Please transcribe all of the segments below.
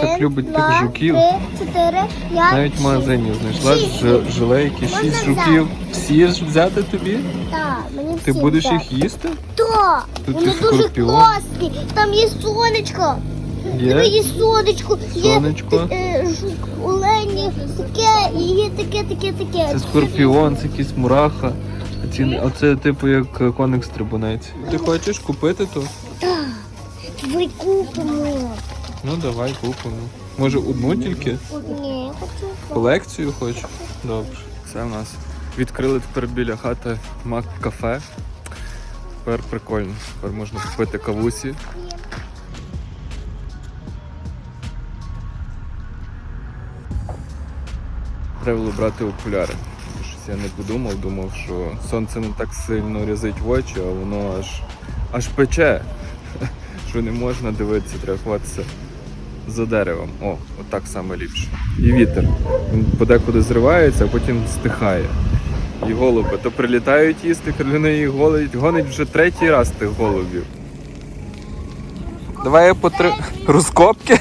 Так любить тих жуків. Навіть в магазині знайшла жилейки, шість жуків. Всі ж взяти тобі? Так, мені Ти будеш їх їсти? Так, вони дуже класні. Там є сонечко. Є? Є сонечко, Сонечко. є е, жук, олені, таке, є таке, таке, таке. Це скорпіон, це якийсь мураха. Ці- Оце типу як коник стрибунець. Ти хочеш купити то? Так, ви купимо. Ну давай купимо. Може одну тільки? Ні, хочу. Колекцію хочеш? Добре. Це в нас. Відкрили тепер біля хати Мак кафе. Тепер прикольно. Тепер можна купити кавусі. Треба було брати окуляри. Щось я не подумав, думав, що сонце не так сильно різить в очі, а воно аж аж пече. Що не можна дивитися, треба ховатися за деревом. О, отак саме ліпше. І вітер. Він подекуди зривається, а потім стихає. І голуби то прилітають їсти, Кароліна їх голить, гонить вже третій раз тих голубів. Давай я потри... Розкопки?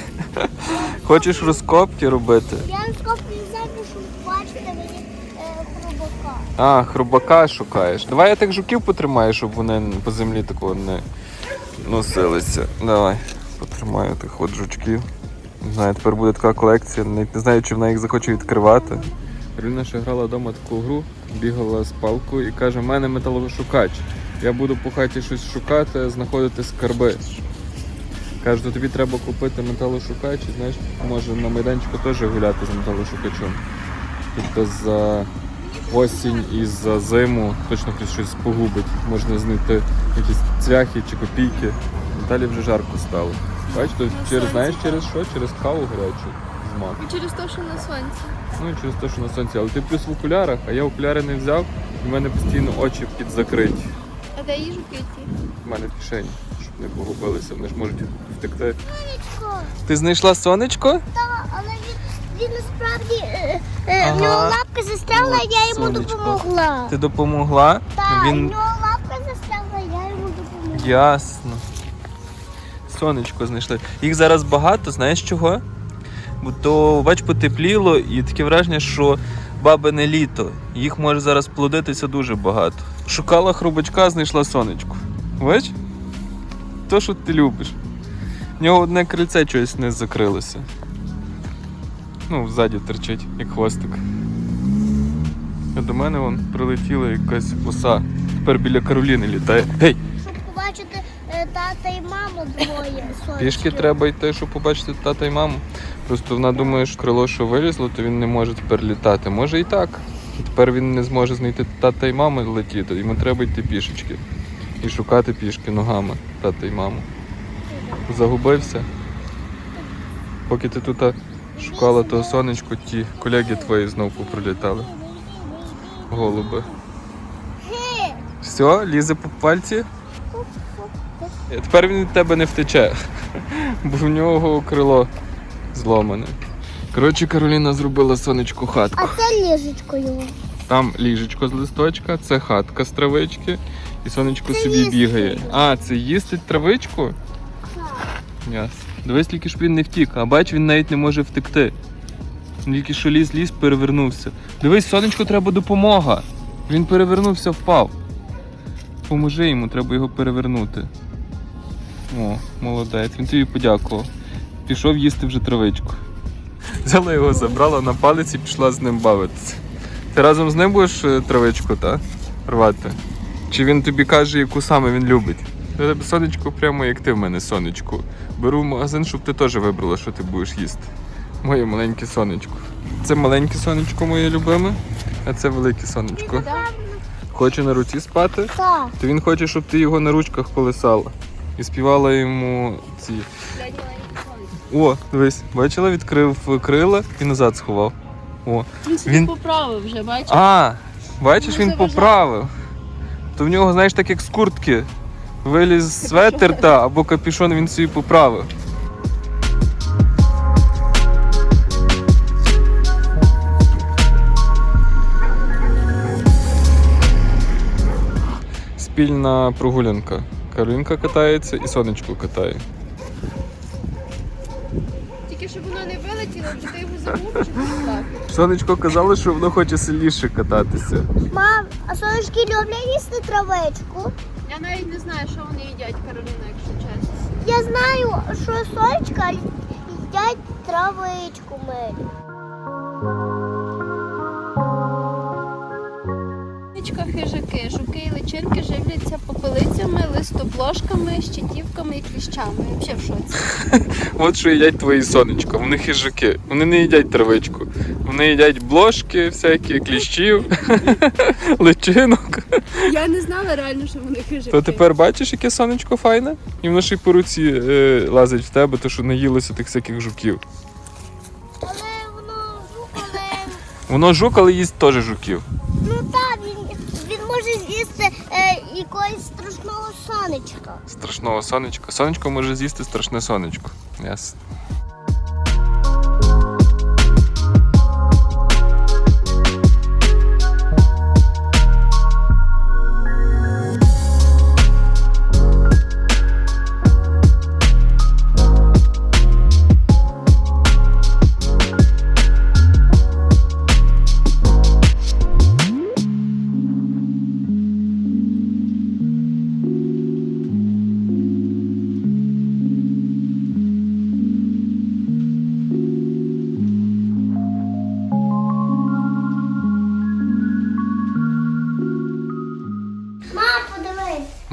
Хочеш розкопки робити? Я не скоплю землю, щоб бачити мені е, хробака. А, хрубака шукаєш. Давай я так жуків потримаю, щоб вони по землі такого не носилися. Давай, потримаю тих от жучків. Не знаю, тепер буде така колекція. Не знаю, чи вона їх захоче відкривати. Кароліна ще грала вдома таку гру, бігала з палкою і каже, в мене металошукач. Я буду по хаті щось шукати, знаходити скарби. Каже, то тобі треба купити металошукач, і знаєш, може на майданчику теж гуляти з металошукачем. Тобто за осінь і за зиму точно хтось щось погубить. Можна знайти якісь цвяхи чи копійки. Далі вже жарко стало. Бачиш, то через знаєш через що? Через каву гарячу з маком. І через те, що на сонці. Ну і через те, що на сонці. Але ти плюс в окулярах, а я окуляри не взяв, і в мене постійно очі підзакриті. А де їжу піти? В мене в кишені, щоб не погубилися, вони ж можуть втекти. Сонечко, Ти знайшла сонечко? так, але він, він насправді е, е, Ага. в нього лапка застряла, От я йому сонечко. допомогла. Ти допомогла? Так, в Він нього лапка застряла, я йому допомогла. Ясно. Сонечко знайшли. Їх зараз багато, знаєш чого? Бо то, бач, потепліло і таке враження, що бабине літо. Їх може зараз плодитися дуже багато. Шукала хрубачка, знайшла сонечко. Бач? То, що ти любиш. В нього одне крильце чогось не закрилося. Ну, ззаді терчить, як хвостик. А до мене вон прилетіла якась оса. Тепер біля Кароліни літає. Гей! Щоб побачити тата і маму двоє. сонечки. Пішки треба йти, щоб побачити тата і маму. Просто вона думає, що крило, що вилізло, то він не може тепер літати. Може і так. Тепер він не зможе знайти тата і маму летіти. Йому треба йти пішечки. І шукати пішки ногами тата і маму. Загубився. Поки ти тут шукала того сонечко, ті колеги твої знов поприлітали. Голуби. Все, лізе по пальці. Е, Тепер він від тебе не втече, бо в нього крило зломане. Коротше, Кароліна зробила сонечку хатку. А це ліжечко його. Там ліжечко з листочка, це хатка з травички, і сонечко Це собі їсти бігає. А, це їстить травичку? Ясно. Дивись, тільки ж він не втік, а бач, він навіть не може втекти. Він тільки що ліз, ліз, перевернувся. Дивись, сонечку треба допомога. Він перевернувся, впав. Поможи йому, треба його перевернути. О, молодець, він тобі подякував. Пішов їсти вже травичку. Взяла його, забрала на палець і пішла з ним бавитися. Ти разом з ним будеш е, травичку, та? Рвати? Чи він тобі каже, яку саме він любить? Я тебе сонечко прямо як ти в мене сонечко. Беру в магазин, щоб ти теж вибрала, що ти будеш їсти. Моє маленьке сонечко. Це маленьке сонечко моє любиме, а це велике сонечко. Хоче на руці спати, Так. то він хоче, щоб ти його на ручках колесала. І співала йому ці. О, дивись, бачила, відкрив крила і назад сховав. О. Він собі Він- поправив вже, бачиш? А, бачиш, він поправив. То в нього, знаєш, так як з куртки. Виліз светер та або капюшон він собі поправив. Спільна прогулянка. Каролінка катається і сонечко катає. Тільки щоб воно не вилетіло, чи ти його загубиш, чи так. Сонечко казало, що воно хоче сильніше кататися. Мам, а сонечки люблять їсти травичку? Я навіть не знаю, що вони їдять, Кароліна, якщо чесно. Я знаю, що сонечка їдять травичку милю. Хижаки, жуки і личинки живляться попелицями, листобложками, щитівками і кліщами. Взагалі в шоці. От що їдять твої сонечко. Вони хижаки. Вони не їдять травичку. Вони їдять блошки, всякі кліщів, личинок. Я не знала реально, що вони хижаки. То тепер бачиш, яке сонечко файне? І воно ще й по руці е, лазить в тебе, то що наїлося тих всяких жуків. Але воно жукале. Воно жук, але їсть теж жуків. З'їсти е, якогось страшного сонечка. Страшного сонечка. Сонечко може з'їсти страшне сонечко. Ясно.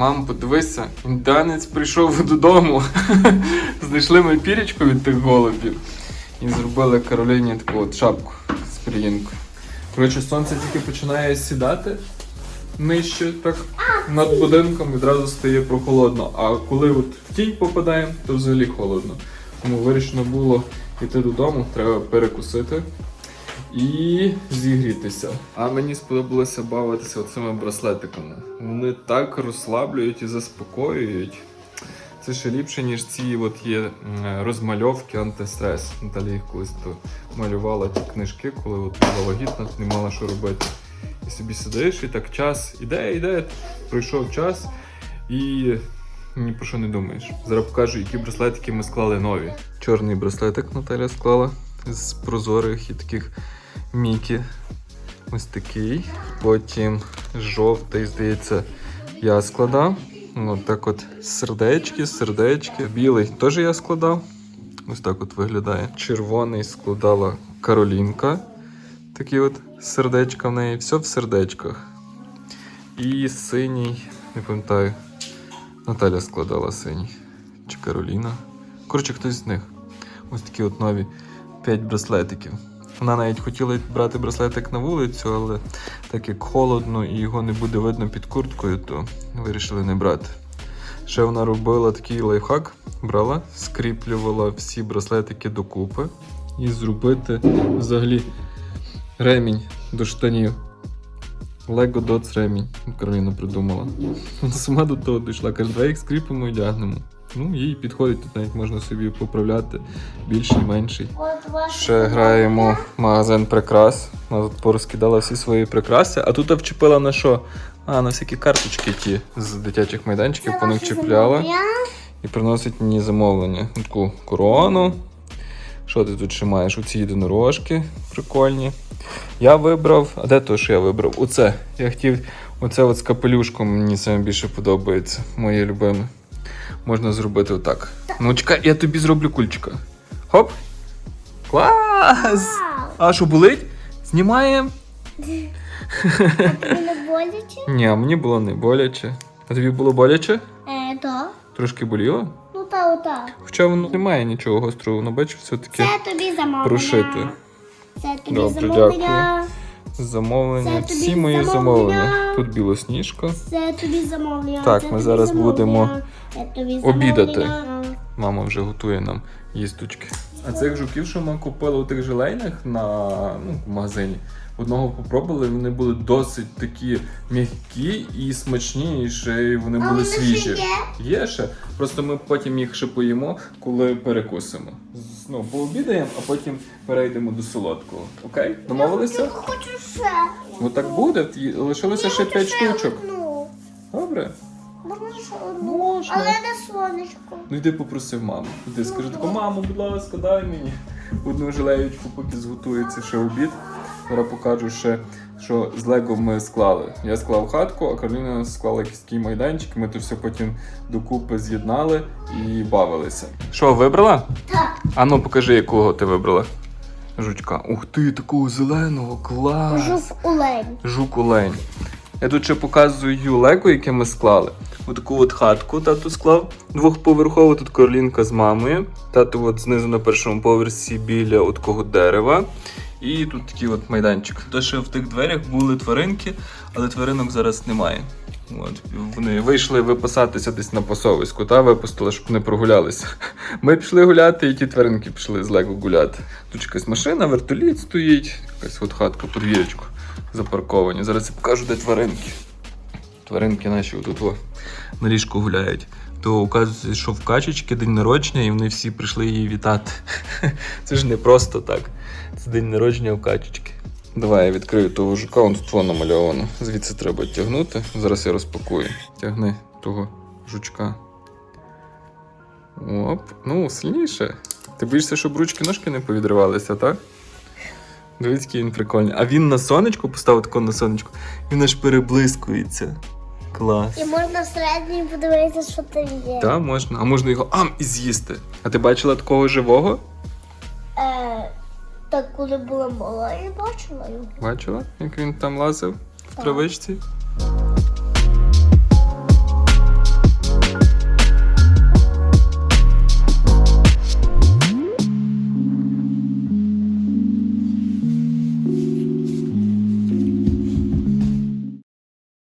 Мам, подивися, індіанець прийшов додому. Знайшли ми пірічку від тих голубів і зробили Кароліні таку от шапку з пір'їнкою. Коротше, сонце тільки починає сідати нижче, так, над будинком відразу стає прохолодно. А коли от в тінь попадаємо, то взагалі холодно. Тому вирішено було йти додому, треба перекусити і зігрітися. А мені сподобалося бавитися цими браслетиками. Вони так розслаблюють і заспокоюють. Це ще ліпше, ніж ці от є розмальовки антистрес. Наталі їх колись то малювала ті книжки, коли от була вагітна, не мала що робити. І собі сидиш, і так час іде, іде, пройшов час, і ні про що не думаєш. Зараз покажу, які браслетики ми склали нові. Чорний браслетик Наталя склала з прозорих і таких Мікі. Ось такий. Потім жовтий, здається, я складав. От так от сердечки, сердечки. Білий теж я складав. Ось так от виглядає. Червоний складала Каролінка. Такі от сердечка в неї. Все в сердечках. І синій, не пам'ятаю, Наталя складала синій. Чи Кароліна. Коротше, хтось з них. Ось такі от нові 5 браслетиків. Вона навіть хотіла брати браслетик на вулицю, але так як холодно і його не буде видно під курткою, то вирішили не брати. Ще вона робила такий лайфхак, брала, скріплювала всі браслетики докупи і зробити взагалі ремінь до штанів. Lego Dots ремінь. Кароліна придумала. Вона сама до того дійшла. Каже, давай їх скріпимо і одягнемо. Ну, їй підходить, тут навіть можна собі поправляти більший, менший. Ще граємо в магазин прикрас. Вона тут порозкидала всі свої прикраси, а тут вчепила на що? А, на всякі карточки ті з дитячих майданчиків, по них чіпляла і приносить мені замовлення. Таку корону. Що ти тут ще маєш? Оці єдинорожки прикольні. Я вибрав. А де то, що я вибрав? Оце. Я хотів оце от з капелюшком мені саме більше подобається. Моє любиме. Можна зробити отак. Ну чекай, я тобі зроблю кульчика. Хоп! Клас! А що болить? Знімаємо. Тобі не боляче? Ні, мені було не боляче. А тобі було боляче? Е, то. Трошки боліло? Ну та ота. Хоча воно немає нічого гострого, воно бачиш, все-таки Це тобі замовлення. прошите. Це тобі Добре, замовлення. Замовлення. Це тобі Всі мої замовлення. замовлення. Тут білосніжка. Це тобі замовлення. Так, це ми тобі зараз будемо замовлення. Це тобі обідати. замовлення. Мама вже готує нам їсточки. А цих жуків, що ми купили у тих желейних на ну, в магазині, одного попробували, вони були досить такі м'які і смачні, і ще й вони А були вони ще свіжі. є? Є ще. Просто ми потім їх ще поїмо, коли перекусимо. Ну, пообідаємо, а потім перейдемо до солодкого. Окей? Домовилися? Я хочу ще. Ну так буде. Лишилося ще 5 штучок. одну. Добре. Можна одну, Можна. але на сонечко. Ну йди попросив маму. Іди скажи таку, мамо, будь ласка, дай мені одну жилеєчку, поки зготується ще обід. Зараз покажу ще, що з Лего ми склали. Я склав хатку, а Кароліна склала якийсь такий майданчик. Ми то все потім докупи з'єднали і бавилися. Що, вибрала? Так. А ну покажи, якого ти вибрала. Жучка. Ух ти, такого зеленого, клас! Жук олень. Жук олень. Я тут ще показую лего, яке ми склали. Отаку от хатку тато склав двохповерхову, тут Каролінка з мамою. Тато от знизу на першому поверсі біля от такого дерева. І тут такий от майданчик. То ще в тих дверях були тваринки, але тваринок зараз немає. От, вони вийшли випасатися десь на пасовиську, та випустили, щоб не прогулялися. Ми пішли гуляти, і ті тваринки пішли з Лего гуляти. Тут якась машина, вертоліт стоїть, якась от хатка, подвір'ячко запарковані. Зараз я покажу, де тваринки. Тваринки наші тут о, на ліжку гуляють. То оказується, що в качечки день народження, і вони всі прийшли її вітати. Це ж не просто так. Це день народження у качечки. Давай я відкрию того жука, он тут воно намальовано. Звідси треба тягнути. Зараз я розпакую. Тягни того жучка. Оп, ну, сильніше. Ти боїшся, щоб ручки ножки не повідривалися, так? Дивись, який він прикольний. А він на сонечко поставив тако на сонечко, він аж переблискується. Клас. І можна всередині подивитися, що там є. Так, можна. А можна його ам і з'їсти. А ти бачила такого живого? Так, коли була мала, я бачила його. Бачила, як він там лазив в травичці?